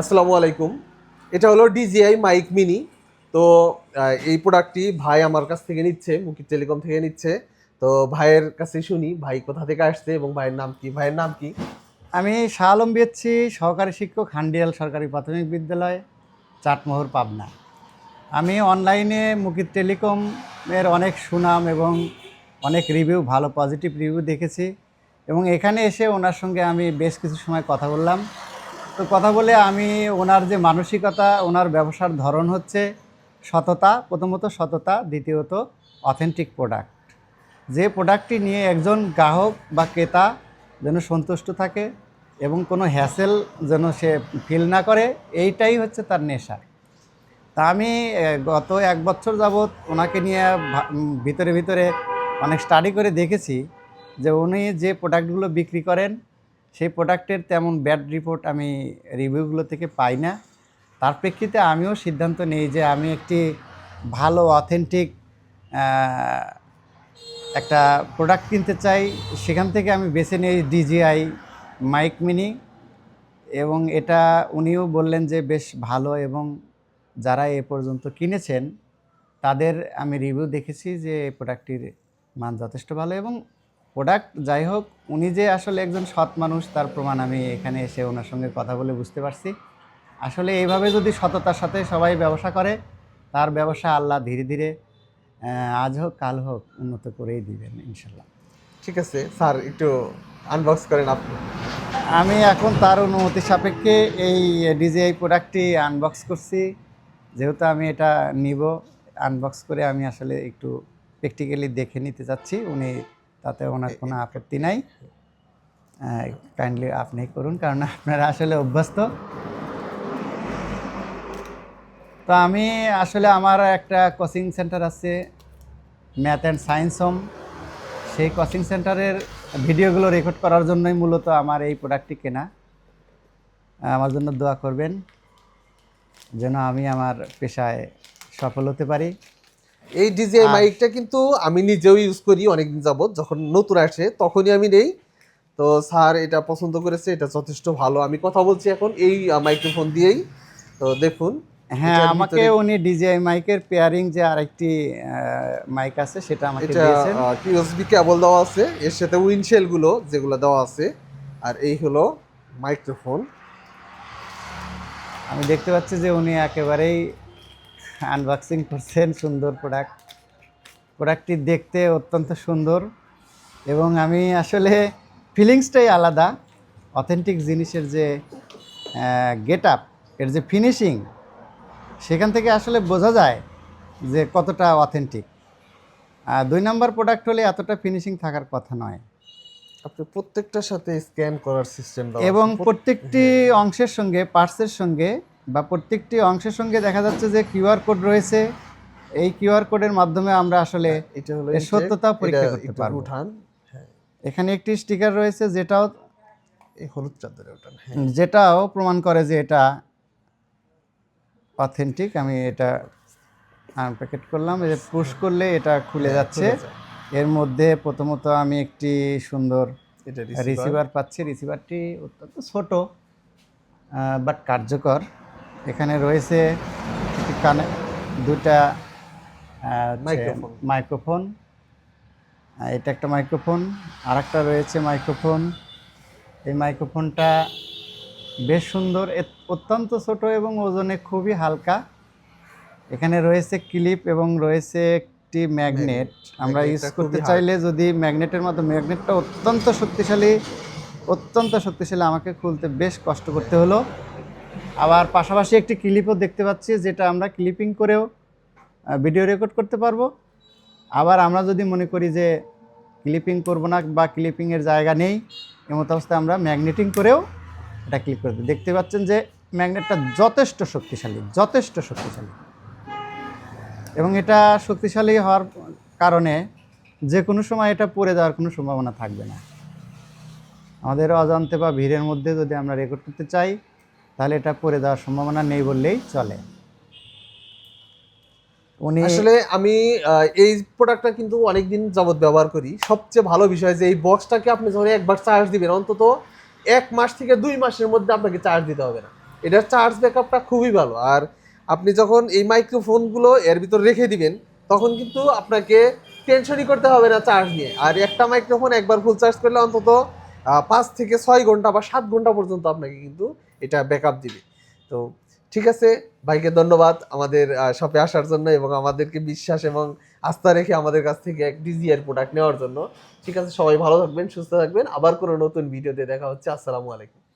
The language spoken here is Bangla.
আসসালামু আলাইকুম। এটা হলো ডিজিআই মাইক মিনি তো এই প্রোডাক্টটি ভাই আমার কাছ থেকে নিচ্ছে মুকিত টেলিকম থেকে নিচ্ছে। তো, ভাইয়ের কাছে শুনি, ভাই কোথা থেকে আসছে এবং ভাইয়ের নাম কি? ভাইয়ের নাম কি? আমি শাহ আলম বিয়েছি সহকারী শিক্ষক, হান্ডিয়াল সরকারি প্রাথমিক বিদ্যালয়, চাটমোহর, পাবনা। আমি অনলাইনে মুকিত টেলিকম এর অনেক সুনাম এবং অনেক রিভিউ ভালো পজিটিভ রিভিউ দেখেছি। এবং এখানে এসে ওনার সঙ্গে আমি বেশ কিছু সময় কথা বললাম। তো কথা বলে আমি ওনার যে মানসিকতা, ওনার ব্যবসার ধরন হচ্ছে সততা, প্রথমত সততা, দ্বিতীয়ত অথেন্টিক প্রোডাক্ট যে প্রোডাক্টটি নিয়ে একজন গ্রাহক বা ক্রেতা যেন সন্তুষ্ট থাকে এবং কোনো হ্যাসেল যেন সে ফিল না করে, এইটাই হচ্ছে তার নেশা। তা আমি গত এক বছর যাবৎ ওনাকে নিয়ে ভিতরে ভিতরে অনেক স্টাডি করে দেখেছি যে উনি যে প্রোডাক্টগুলো বিক্রি করেন সেই প্রোডাক্টের তেমন ব্যাড রিপোর্ট আমি রিভিউগুলো থেকে পাই না। তার প্রেক্ষিতে আমিও সিদ্ধান্ত নেই যে আমি একটি ভালো অথেন্টিক একটা প্রোডাক্ট কিনতে চাই। সেখান থেকে আমি বেছে নিই ডিজিআই মাইক মিনি এবং এটা উনিও বললেন যে বেশ ভালো এবং যারা এ পর্যন্ত কিনেছেন, তাদের আমি রিভিউ দেখেছি যে প্রোডাক্টটির মান যথেষ্ট ভালো এবং প্রোডাক্ট যাই হোক উনি যে আসলে একজন সৎ মানুষ তার প্রমাণ আমি এখানে এসে ওনার সঙ্গে কথা বলে বুঝতে পারছি। আসলে এইভাবে যদি সততার সাথে সবাই ব্যবসা করে তার ব্যবসা আল্লাহ ধীরে ধীরে আজ হোক কাল হোক উন্নত করেই দিবেন ইনশাল্লাহ। ঠিক আছে স্যার একটু আনবক্স করেন আপনি। আমি এখন তার অনুমতি সাপেক্ষে এই ডিজিআই প্রোডাক্টটি আনবক্স করছি। যেহেতু আমি এটা নিব আনবক্স করে আমি আসলে একটু প্র্যাকটিক্যালি দেখে নিতে চাচ্ছি। উনি তাতে ওনার কোনো আপত্তি নাই। কাইন্ডলি আপনি করুন কারণ আপনারা আসলে অভ্যস্ত। তো আমি আসলে আমার একটা কোচিং সেন্টার আছে ম্যাথ অ্যান্ড সায়েন্স হোম সেই কোচিং সেন্টারের ভিডিওগুলো রেকর্ড করার জন্যই মূলত আমার এই প্রোডাক্টটি কেনা। আমার জন্য দোয়া করবেন যেন আমি আমার পেশায় সফল হতে পারি। এই আর- মাইকটা কিন্তু আমি নিজেও ইউজ করি অনেকদিন যাবত যখন নতুন আসে তখনই আমি নেই। তো স্যার এটা পছন্দ করেছে এটা যথেষ্ট ভালো। আমি কথা বলছি এখন এই মাইক্রোফোন দিয়েই। তো দেখুন হ্যাঁ আমাকে উনি ডিজিআই মাইকের পেয়ারিং যে আরেকটি মাইক আছে সেটা আমাকে এটা দিয়েছেন। ইউএসবি কেবল দেওয়া আছে। এর সাথে উইন্ডশেলগুলো যেগুলো দেওয়া আছে। আর এই হলো মাইক্রোফোন আমি দেখতে পাচ্ছি যে উনি একেবারেই আনবক্সিং করছেন সুন্দর প্রোডাক্ট প্রোডাক্টটি দেখতে অত্যন্ত সুন্দর এবং আমি আসলে ফিলিংসটাই আলাদা। অথেন্টিক জিনিসের যে গেট আপ এর যে ফিনিশিং সেখান থেকে আসলে বোঝা যায় যে কতটা অথেন্টিক আর দুই নম্বর প্রোডাক্ট হলে এতটা ফিনিশিং থাকার কথা নয়। আপনি প্রত্যেকটার সাথে স্ক্যান করার সিস্টেম এবং প্রত্যেকটি অংশের সঙ্গে পার্টসের সঙ্গে বা প্রত্যেকটি অংশের সঙ্গে দেখা যাচ্ছে যে কিউআর কোড রয়েছে। এই কিউআর কোডের মাধ্যমে আমরা আসলে সত্যতা পরীক্ষা করতে পারব। উঠান হ্যাঁ। এখানে একটি স্টিকার রয়েছে যেটাও এই হলুদ চাদরে উঠান হ্যাঁ। যেটাও প্রমাণ করে যে এটা অথেন্টিক আমি এটা আনপ্যাকেট করলাম যে পুশ করলে এটা খুলে যাচ্ছে। এর মধ্যে প্রথমত আমি একটি সুন্দর এটা রিসিভার পাচ্ছি। রিসিভারটি অত্যন্ত ছোট বাট কার্যকর। এখানে রয়েছে কানে দুটা মাইক্রোফোন এটা একটা মাইক্রোফোন আর একটা রয়েছে মাইক্রোফোন এই মাইক্রোফোনটা বেশ সুন্দর অত্যন্ত ছোট এবং ওজনে খুবই হালকা। এখানে রয়েছে ক্লিপ এবং রয়েছে একটি ম্যাগনেট আমরা ইউজ করতে চাইলে যদি ম্যাগনেটের মতো ম্যাগনেটটা অত্যন্ত শক্তিশালী অত্যন্ত শক্তিশালী আমাকে খুলতে বেশ কষ্ট করতে হলো। আবার পাশাপাশি একটি ক্লিপও দেখতে পাচ্ছি, যেটা আমরা ক্লিপিং করেও ভিডিও রেকর্ড করতে পারব। আবার আমরা যদি মনে করি যে ক্লিপিং করব না বা ক্লিপিংয়ের জায়গা নেই এমত অবস্থায় আমরা ম্যাগনেটিং করেও এটা ক্লিক করতে দেখতে পাচ্ছেন যে ম্যাগনেটটা যথেষ্ট শক্তিশালী যথেষ্ট শক্তিশালী। এবং এটা শক্তিশালী হওয়ার কারণে যে কোনো সময় এটা পড়ে যাওয়ার কোনো সম্ভাবনা থাকবে না। আমাদের অজান্তে বা ভিড়ের মধ্যে যদি আমরা রেকর্ড করতে চাই তাহলে এটা পড়ে যাওয়ার সম্ভাবনা নেই বললেই চলে। উনি আসলে আমি এই প্রোডাক্টটা কিন্তু অনেকদিন যাবত ব্যবহার করি। সবচেয়ে ভালো বিষয় যে এই বক্সটাকে আপনি যখন একবার চার্জ দিবেন, অন্তত এক মাস থেকে দুই মাসের মধ্যে আপনাকে চার্জ দিতে হবে না। এটার চার্জ ব্যাকআপটা খুবই ভালো। আর আপনি যখন এই মাইক্রোফোনগুলো এর ভিতর রেখে দিবেন, তখন কিন্তু আপনাকে টেনশনই করতে হবে না চার্জ নিয়ে। আর একটা মাইক্রোফোন একবার ফুল চার্জ করলে অন্তত পাঁচ থেকে ছয় ঘণ্টা বা সাত ঘণ্টা পর্যন্ত আপনাকে কিন্তু এটা ব্যাকআপ দিবে। তো ঠিক আছে, ভাইকে ধন্যবাদ আমাদের শপে আসার জন্য এবং আমাদেরকে বিশ্বাস এবং আস্থা রেখে আমাদের কাছ থেকে এক ডিজিআর প্রোডাক্ট নেওয়ার জন্য। ঠিক আছে, সবাই ভালো থাকবেন, সুস্থ থাকবেন। আবার কোনো নতুন ভিডিওতে দেখা হচ্ছে। আসসালামু আলাইকুম।